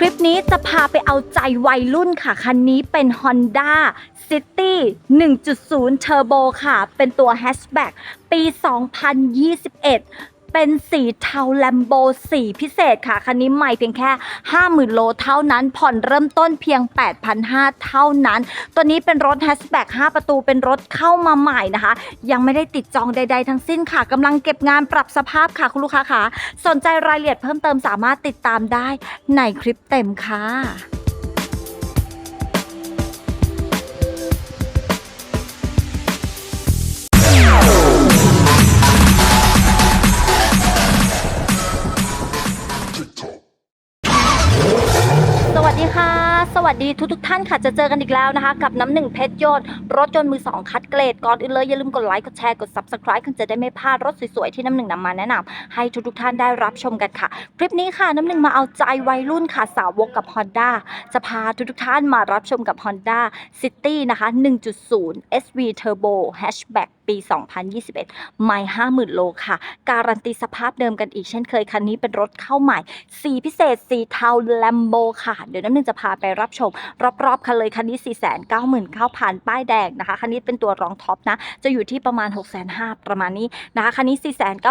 คลิปนี้จะพาไปเอาใจวัยรุ่นค่ะ คันนี้เป็น Honda City 1.0 Turbo ค่ะ เป็นตัวแฮชแบ็กปี 2021 เป็นสีเทาแลมโบสีพิเศษค่ะ คันนี้ใหม่เพียงแค่ 50,000 โลเท่านั้น ผ่อนเริ่มต้นเพียง 8,500 เท่านั้น ตัวนี้เป็นรถ Hatchback 5ประตูเป็นรถเข้ามาใหม่นะคะ ยังไม่ได้ติดจองใด ๆ ทั้งสิ้นค่ะกำลังเก็บงานปรับสภาพค่ะคุณลูกค้าค่ะ สนใจรายละเอียดเพิ่มเติมสามารถติดตามได้ในคลิปเต็มค่ะ สวัสดีทุกทุกท่านค่ะจะเจอกันอีกแล้วนะคะ กับน้ำหนึ่งเพชรยนต์รถยนต์มือสองคัดเกรดก่อนอื่นเลยอย่าลืมกดไลค์กดแชร์กด subscribe คุณจะได้ไม่พลาดรถสวยๆที่น้ำหนึ่งนำมาแนะนำให้ทุกทุกท่านได้รับชมกันค่ะ คลิปนี้ค่ะน้ำหนึ่งมาเอาใจวัยรุ่นค่ะสาวกกับ Honda จะพาทุกทุกท่านมารับชมกับ Honda City นะคะ 1.0 SV Turbo Hatchback ปี 2021 ไม่ 50,000 โลค่ะ การันตีสภาพเดิมกันอีกเช่นเคย คันนี้เป็นรถเข้าใหม่ สีพิเศษ สีเทาแลมโบค่ะ เดี๋ยวน้ำหนึ่งจะพาไปรับชม รอบๆคันเลยคันนี้ 499,000 ป้ายแดงนะคะ คันนี้เป็นตัวรองท็อปนะ จะอยู่ที่ประมาณ 6 5 0 0 0ประมาณนี้นะคะคันนี้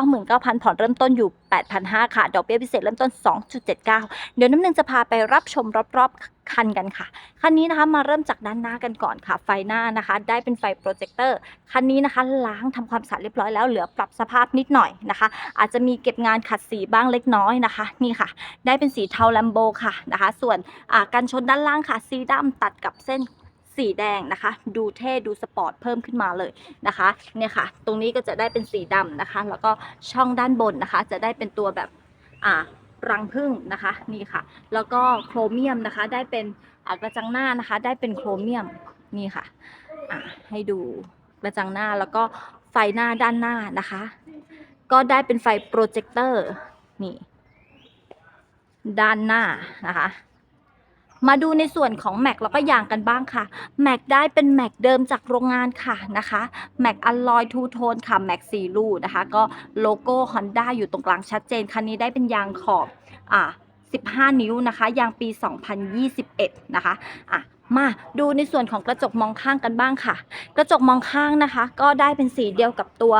499,000 ผ่อนเริ่มต้นอยู่ 8,500 ค่ะ ดอกเบี้ยพิเศษเริ่มต้น 2.79 เดี๋ยวน้ำหนึ่งจะพาไปรับชมรอบๆ คันกันค่ะ คันนี้นะคะมาเริ่มจากด้านหน้ากันก่อนค่ะ ไฟหน้านะคะ ได้เป็นไฟโปรเจคเตอร์ คันนี้นะคะล้างทำความสะอาดเรียบร้อยแล้วเหลือปรับสภาพนิดหน่อยนะคะ อาจจะมีเก็บงานขัดสีบ้างเล็กน้อยนะคะ นี่ค่ะ ได้เป็นสีเทาแลมโบค่ะนะคะ ส่วนอ่ากันชนด้านล่างค่ะ สีดำตัดกับเส้นสีแดงนะคะ ดูเท่ดูสปอร์ตเพิ่มขึ้นมาเลยนะคะเนี่ยค่ะ ตรงนี้ก็จะได้เป็นสีดำนะคะ แล้วก็ช่องด้านบนนะคะ จะได้เป็นตัวแบบอ่า รังผึ้งนะคะนี่ค่ะ แล้วก็โครเมียมนะคะ ได้เป็นกระจังหน้านะคะ ได้เป็นโครเมียมนี่ค่ะให้ดูกระจังหน้าแล้วก็ไฟหน้าด้านหน้านะคะ ก็ได้เป็นไฟโปรเจคเตอร์นี่ด้านหน้านะคะ มาดูในส่วนของแม็กแล้วก็ยางกันบ้างค่ะแม็กได้เป็นแม็กเดิมจากโรงงานค่ะนะคะแม็กอลลอยทูโทนค่ะแม็กสีลูนะคะก็โลโก้ Honda อยู่ตรงกลางชัดเจน คันนี้ได้เป็นยางขอบอ่า15 นิ้วนะคะ ยางปี 2021 นะคะอะมาดูในส่วนของกระจกมองข้างกันบ้างค่ะ กระจกมองข้างนะคะ ก็ได้เป็นสีเดียวกับตัว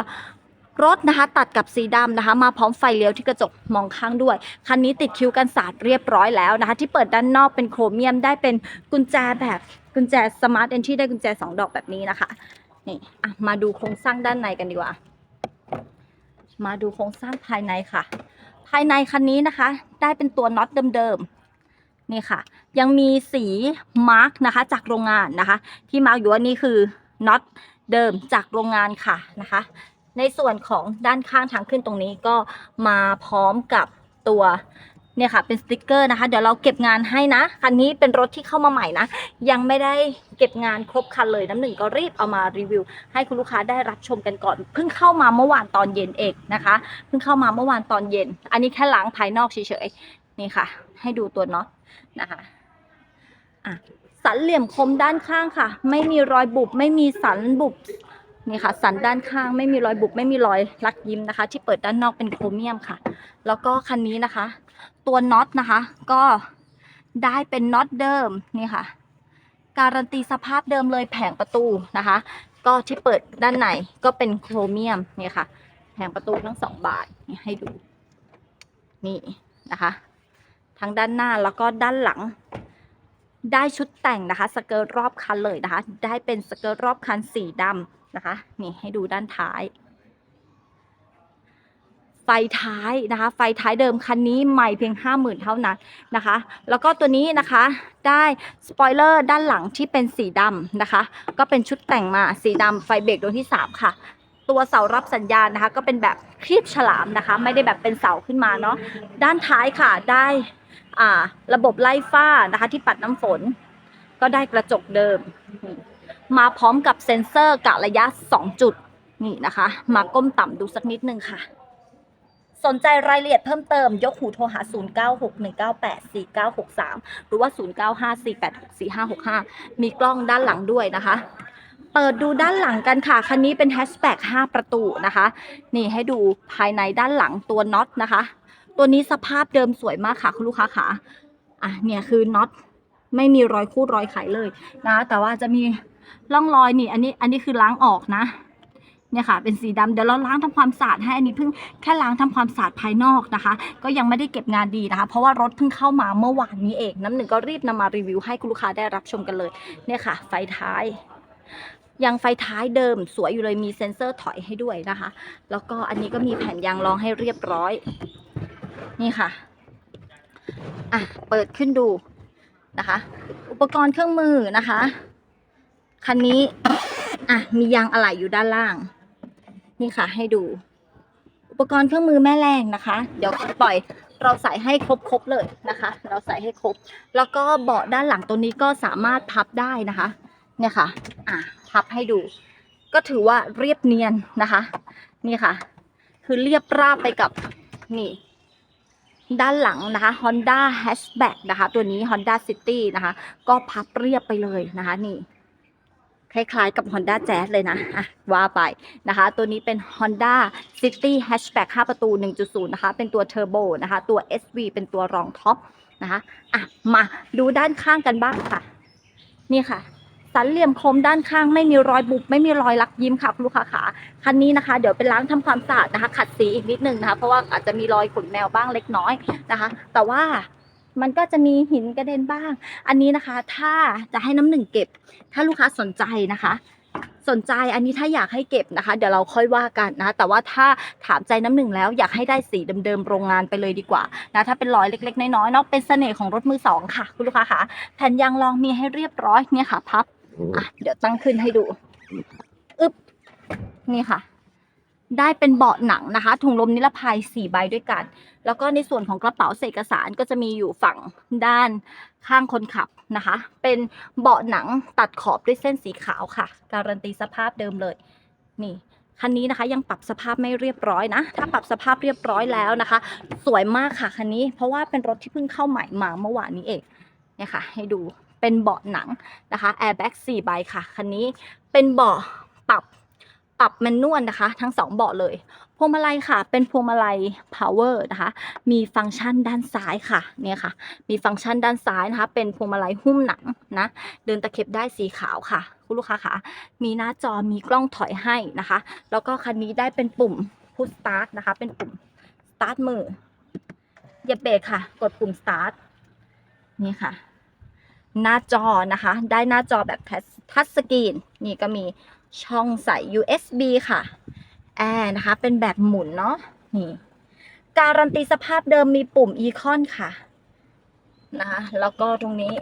รถนะคะ ตัดกับสีดำนะคะ มาพร้อมไฟเลี้ยวที่กระจกมองข้างด้วย คันนี้ติดคิ้วกันสาดเรียบร้อยแล้วนะคะ ที่เปิดด้านนอกเป็นโครเมียมได้เป็นกุญแจแบบกุญแจสมาร์ทเอนที่ได้กุญแจ 2 ดอกแบบนี้นะคะนี่อะมาดูโครงสร้างด้านในกันดีกว่า มาดูโครงสร้างภายในค่ะ ภายในคันนี้นะคะ ได้เป็นตัวน็อตเดิมๆนี่ค่ะ ยังมีสีมาร์กนะคะ จากโรงงานนะคะ ที่มาร์กอยู่ว่านี่คือน็อตเดิมจากโรงงานค่ะนะคะ ในส่วนของด้านข้างทางขึ้นตรงนี้ก็มาพร้อมกับตัวเนี่ยค่ะเป็นสติกเกอร์นะคะ เดี๋ยวเราเก็บงานให้นะ คันนี้เป็นรถที่เข้ามาใหม่นะ ยังไม่ได้เก็บงานครบคันเลยน้ำหนึ่งก็รีบเอามารีวิว ให้คุณลูกค้าได้รับชมกันก่อน เพิ่งเข้ามาเมื่อวานตอนเย็นเองนะคะ เพิ่งเข้ามาเมื่อวานตอนเย็น อันนี้แค่ล้างภายนอกเฉยๆ นี่ค่ะ ให้ดูตัวน็อตนะคะอะสันเหลี่ยมคมด้านข้างค่ะ ไม่มีรอยบุบ ไม่มีสันบุบ นี่ค่ะ สันด้านข้างไม่มีรอยบุบไม่มีรอยลักยิ้มนะคะ ที่เปิดด้านนอกเป็นโครเมียมค่ะ แล้วก็คันนี้นะคะ ตัวน็อตนะคะ ก็ได้เป็นน็อตเดิมนี่ค่ะ การันตีสภาพเดิมเลยแผงประตูนะคะ ก็ที่เปิดด้านในก็เป็นโครเมียมนี่ค่ะ แผงประตูทั้งสองบานนี่ให้ดูนี่นะคะทั้งด้านหน้าแล้วก็ด้านหลัง ได้ชุดแต่งนะคะ สเกิร์ตรอบคันเลยนะคะ ได้เป็นสเกิร์ตรอบคันสีดำ นะคะ นี่ให้ดูด้านท้าย ไฟท้ายนะคะ ไฟท้ายเดิมคันนี้ใหม่เพียง 50,000 เท่านั้นนะคะ แล้วก็ตัวนี้นะคะได้สปอยเลอร์ด้านหลังที่เป็นสีดำนะคะ ก็เป็นชุดแต่งมาสีดำไฟเบรกดวงที่ 3 ค่ะตัวเสารับสัญญาณนะคะ ก็เป็นแบบครีบฉลามนะคะ ไม่ได้แบบเป็นเสาขึ้นมาเนาะด้านท้ายค่ะได้อ่าระบบไล่ฝ้านะคะ ที่ปัดน้ำฝน ก็ได้กระจกเดิม มาพร้อมกับเซ็นเซอร์กะระยะ 2 จุดนี่นะคะ มาก้มต่ำดูสักนิดนึงค่ะ สนใจรายละเอียดเพิ่มเติม ยกหูโทรหา 0961984963 หรือว่า 0954864565 มีกล้องด้านหลังด้วยนะคะ เปิดดูด้านหลังกันค่ะ คันนี้เป็นแฮชแบ็ก5ประตูนะคะ นี่ให้ดูภายในด้านหลังตัวน็อตนะคะ ตัวนี้สภาพเดิมสวยมากค่ะคุณลูกค้าค่ะอะเนี่ยคือน็อต ไม่มีรอยคูดรอยไขเลยนะ แต่ว่าจะมีร่องรอยนี่อันนี้อันนี้คือล้างออกนะเนี่ยค่ะเป็นสีดำเดี๋ยวเราล้างทำความสะอาดให้อันนี้เพิ่งแค่ล้างทำความสะอาดภายนอกนะคะ ก็ยังไม่ได้เก็บงานดีนะคะ เพราะว่ารถเพิ่งเข้ามาเมื่อวานนี้เองน้ำหนึ่งก็รีบนำมารีวิวให้คุณลูกค้าได้รับชมกันเลย เนี่ยค่ะ ไฟท้ายยังไฟท้ายเดิมสวยอยู่เลยมีเซ็นเซอร์ถอยให้ด้วยนะคะ แล้วก็อันนี้ก็มีแผ่นยางรองให้เรียบร้อย นี่ค่ะอะเปิดขึ้นดู นะคะ อุปกรณ์เครื่องมือนะคะ คันนี้อะมียางอะไหล่อยู่ด้านล่าง นี่ค่ะ ให้ดู อุปกรณ์เครื่องมือแม่แรงนะคะ เดี๋ยวปล่อยเราใส่ให้ครบๆเลยนะคะ เราใส่ให้ครบ แล้วก็เบาะด้านหลังตัวนี้ก็สามารถพับได้นะคะ เนี่ยค่ะ อะพับให้ดู ก็ถือว่าเรียบเนียนนะคะ นี่ค่ะ คือเรียบราบไปกับนี่ ด้านหลังนะคะ Honda Hatchback นะคะ ตัวนี้ Honda City นะคะ ก็พับเรียบไปเลยนะคะนี่คล้ายๆกับ Honda Jazz เลยนะอะว่าไปนะคะ ตัวนี้เป็น Honda City Hatchback 5 ประตู 1.0 นะคะ เป็นตัวเทอร์โบนะคะ ตัว SV เป็นตัวรองท็อปนะคะ อะ มาดูด้านข้างกันบ้างค่ะ นี่ค่ะ สันเหลี่ยมคมด้านข้างไม่มีรอยบุบไม่มีรอยลักยิ้มค่ะคุณลูกค้าขาคันนี้นะคะ เดี๋ยวไปล้างทำความสะอาดนะคะ ขัดสีอีกนิดนึงนะคะ เพราะว่าอาจจะมีรอยขุนแมวบ้างเล็กน้อยนะคะ แต่ว่ามันก็จะมีหินกระเด็นบ้าง อันนี้นะคะ ถ้าจะให้น้ำหนึ่งเก็บ ถ้าลูกค้าสนใจนะคะ สนใจอันนี้ถ้าอยากให้เก็บนะคะ เดี๋ยวเราค่อยว่ากันนะคะแต่ว่าถ้าถามใจน้ำหนึ่งแล้วอยากให้ได้สีเดิมๆโรงงานไปเลยดีกว่านะ ถ้าเป็นรอยเล็กๆน้อยๆเนาะเป็นเสน่ห์ของรถมือสองค่ะ คุณลูกค้าคะแผ่นยางรองมีให้เรียบร้อยเนี่ยค่ะ พับ อะเดี๋ยวตั้งขึ้นให้ดูอึ๊บนี่ค่ะ ได้เป็นเบาะหนังนะคะถุงลมนิรภัย4ใบด้วยกัน แล้วก็ในส่วนของกระเป๋าเอกสารก็จะมีอยู่ฝั่งด้านข้างคนขับนะคะ เป็นเบาะหนังตัดขอบด้วยเส้นสีขาวค่ะ การันตีสภาพเดิมเลย นี่คันนี้นะคะยังปรับสภาพไม่เรียบร้อยนะ ถ้าปรับสภาพเรียบร้อยแล้วนะคะ สวยมากค่ะคันนี้เพราะว่าเป็นรถที่เพิ่งเข้าใหม่มาเมื่อวานนี้เองเนี่ยค่ะ ให้ดู เป็นเบาะหนังนะคะแอร์แบ็ก4ใบค่ะ คันนี้เป็นเบาะปรับปรับแมนนวลนะคะ ทั้งสองเบาะเลยพวงมาลัยค่ะ เป็นพวงมาลัย power นะคะ มีฟังก์ชันด้านซ้ายค่ะ เนี่ยค่ะ มีฟังก์ชันด้านซ้ายนะคะ เป็นพวงมาลัยหุ้มหนังนะ เดินตะเข็บได้สีขาวค่ะ คุณลูกค้าคะมีหน้าจอ มีกล้องถอยให้นะคะ แล้วก็คันนี้ได้เป็นปุ่ม push start นะคะ เป็นปุ่ม start มือเหยียบเบรกค่ะ กดปุ่ม start นี่ค่ะ หน้าจอนะคะ ได้หน้าจอแบบทัชสกรีน นี่ก็มีช่องใส่ USB ค่ะ แอร์นะคะ เป็นแบบหมุนเนาะ นี่ การันตีสภาพเดิมมีปุ่มอีคอนค่ะ นะคะ แล้วก็ตรงนี้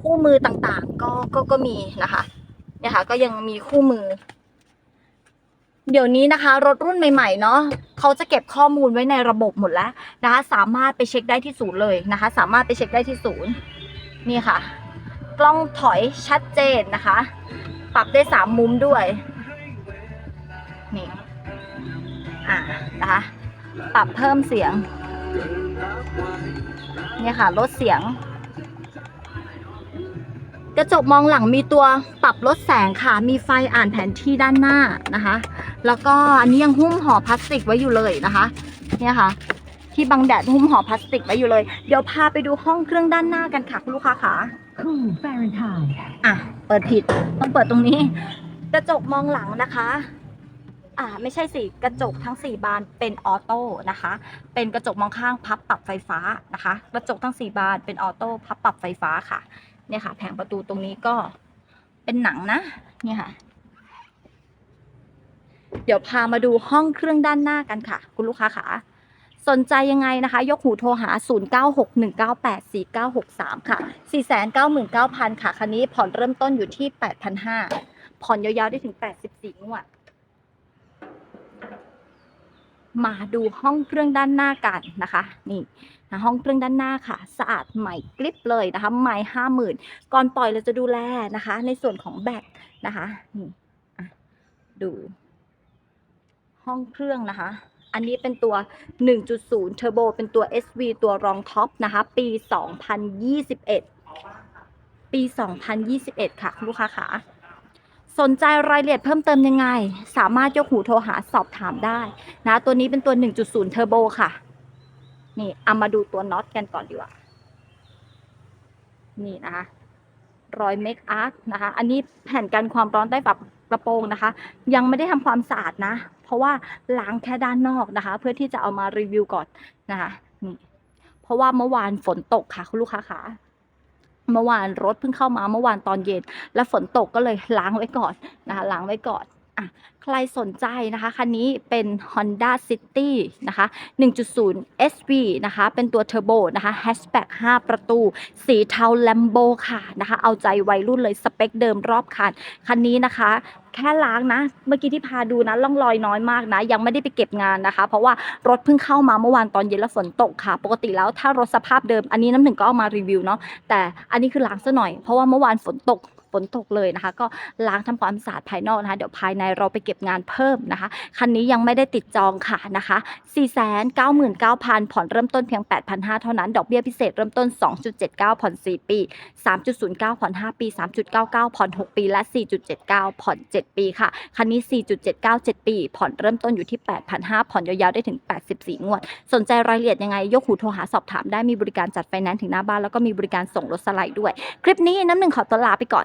คู่มือต่างๆ ก็ ก็ ก็มีนะคะ เนี่ยค่ะ ก็ยังมีคู่มือ เดี๋ยวนี้นะคะ รถรุ่นใหม่ ๆ เนาะเขาจะเก็บข้อมูลไว้ในระบบหมดแล้วนะคะ สามารถไปเช็คได้ที่ศูนย์เลยนะคะ สามารถไปเช็คได้ที่ศูนย์ นี่ค่ะ กล้องถอยชัดเจนนะคะ ปรับได้สามมุมด้วย นี่ อ่านะคะ ปรับเพิ่มเสียง เนี่ยค่ะ ลดเสียง กระจกมองหลังมีตัวปรับลดแสงค่ะ มีไฟอ่านแผนที่ด้านหน้านะคะ แล้วก็อันนี้ยังหุ้มห่อพลาสติกไว้อยู่เลยนะคะ เนี่ยค่ะ ที่บังแดดหุ้มห่อพลาสติกไว้อยู่เลย เดี๋ยวพาไปดูห้องเครื่องด้านหน้ากันค่ะคุณลูกค้าค่ะ Cool Fahrenheit. อะ เปิดผิด ต้องเปิดตรงนี้ กระจกมองหลังนะคะ อ่า ไม่ใช่สิ กระจกทั้ง 4 บานเป็นออโต้นะคะ เป็นกระจกมองข้างพับปรับไฟฟ้านะคะ กระจกทั้ง 4 บานเป็นออโต้พับปรับไฟฟ้าค่ะ เนี่ยค่ะ แผงประตูตรงนี้ก็เป็นหนังนะ เนี่ยค่ะ เดี๋ยวพามาดูห้องเครื่องด้านหน้ากันค่ะ คุณลูกค้าค่ะ สนใจยังไงนะคะ ยกหูโทรหา 0961984963 ค่ะ 499,000 ค่ะ คันนี้ผ่อนเริ่มต้นอยู่ที่ 8,500 ผ่อนยาวๆได้ถึง 84 งวด มาดูห้องเครื่องด้านหน้ากันนะคะ นี่นะห้องเครื่องด้านหน้าค่ะ สะอาดใหม่กริบเลยนะคะ ใหม่ห้าหมื่นก่อนปล่อยเราจะดูแลนะคะ ในส่วนของแบตนะคะนี่ดู ห้องเครื่องนะคะ อันนี้เป็นตัว 1.0 Turbo เป็นตัว SV ตัวรองท็อปนะคะ ปี 2021 ปี 2021 ค่ะคุณลูกค้าค่ะสนใจรายละเอียดเพิ่มเติมยังไง สามารถยกหูโทรหาสอบถามได้นะ ตัวนี้เป็นตัว 1.0 Turbo ค่ะ นี่เอามาดูตัวน็อตกันก่อนดีกว่า นี่นะคะรอยเมคอาร์ตนะคะ อันนี้แผ่นกันความร้อนใต้ฝา กระโปรงนะคะ ยังไม่ได้ทำความสะอาดนะ เพราะว่าล้างแค่ด้านนอกนะคะ เพื่อที่จะเอามารีวิวก่อนนะคะนี่เพราะว่าเมื่อวานฝนตกค่ะคุณลูกค้าค่ะเมื่อวานรถเพิ่งเข้ามาเมื่อวานตอนเย็น และฝนตกก็เลยล้างไว้ก่อนนะคะล้างไว้ก่อน อะใครสนใจนะคะ คันนี้เป็น Honda City นะคะ 1.0 SV นะคะ เป็นตัวเทอร์โบนะคะแฮชแบ็ก5ประตู สีเทาแลมโบค่ะนะคะ เอาใจวัยรุ่นเลยสเปคเดิมรอบคัน คันนี้นะคะแค่ล้างนะ เมื่อกี้ที่พาดูนะล่องรอยน้อยมากนะ ยังไม่ได้ไปเก็บงานนะคะ เพราะว่ารถเพิ่งเข้ามาเมื่อวานตอนเย็นแล้วฝนตกค่ะ ปกติแล้วถ้ารถสภาพเดิม อันนี้น้ำหนึ่งก็เอามารีวิวเนาะแต่อันนี้คือล้างซะหน่อยเพราะว่าเมื่อวานฝนตก ฝนตกเลยนะคะ ก็ล้างทำความสะอาดภายนอกนะคะ เดี๋ยวภายในเราไปเก็บงานเพิ่มนะคะ คันนี้ยังไม่ได้ติดจองค่ะนะคะ499,000 ผ่อนเริ่มต้นเพียง 8,500 เท่านั้น ดอกเบี้ยพิเศษเริ่มต้น 2.79 ผ่อน 4 ปี 3.09 ผ่อน 5 ปี 3.99 ผ่อน 6 ปี และ 4.79 ผ่อน 7 ปีค่ะ คันนี้ 4.79 7 ปี ผ่อนเริ่มต้นอยู่ที่ 8,500 ผ่อนยาวๆ ได้ถึง 84 งวด สนใจรายละเอียดยังไง ยกหูโทรหาสอบถามได้ มีบริการจัดไฟแนนซ์ถึงหน้าบ้าน แล้วก็มีบริการส่งรถสไลด์ด้วย คลิปนี้น้ำหนึ่งขอตัวลาไปก่อน